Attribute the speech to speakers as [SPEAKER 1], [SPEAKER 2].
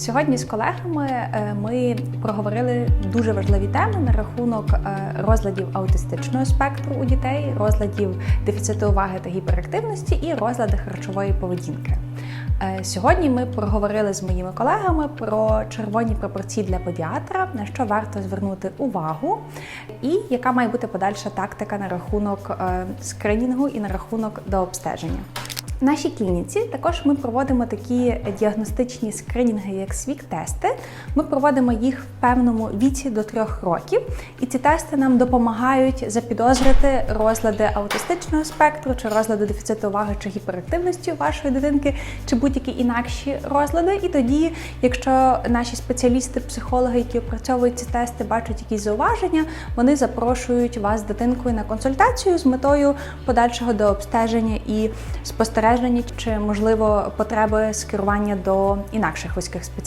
[SPEAKER 1] Сьогодні з колегами е, ми проговорили дуже важливі теми на рахунок е, розладів аутистичного спектру у дітей, розладів дефіциту уваги та гіперактивності і розлади харчової поведінки. Е, Сьогодні ми проговорили з моїми колегами про червоні пропорції для педіатра, на що варто звернути увагу, і яка має бути подальша тактика на рахунок скринінгу і на рахунок дообстеження. В нашій клініці також ми проводимо такі діагностичні скринінги, як свік-тести. Ми проводимо їх в певному віці до трьох років, і ці тести нам допомагають запідозрити розлади аутистичного спектру, чи розлади дефіциту уваги чи гіперактивності вашої дитинки, чи будь-які інакші розлади. І тоді, якщо наші спеціалісти, психологи, які опрацьовують ці тести, бачать якісь зауваження, вони запрошують вас з дитинкою на консультацію з метою подальшого дообстеження і спостереження, чи можливо потреби скерування до інакших вузьких спеціалістів.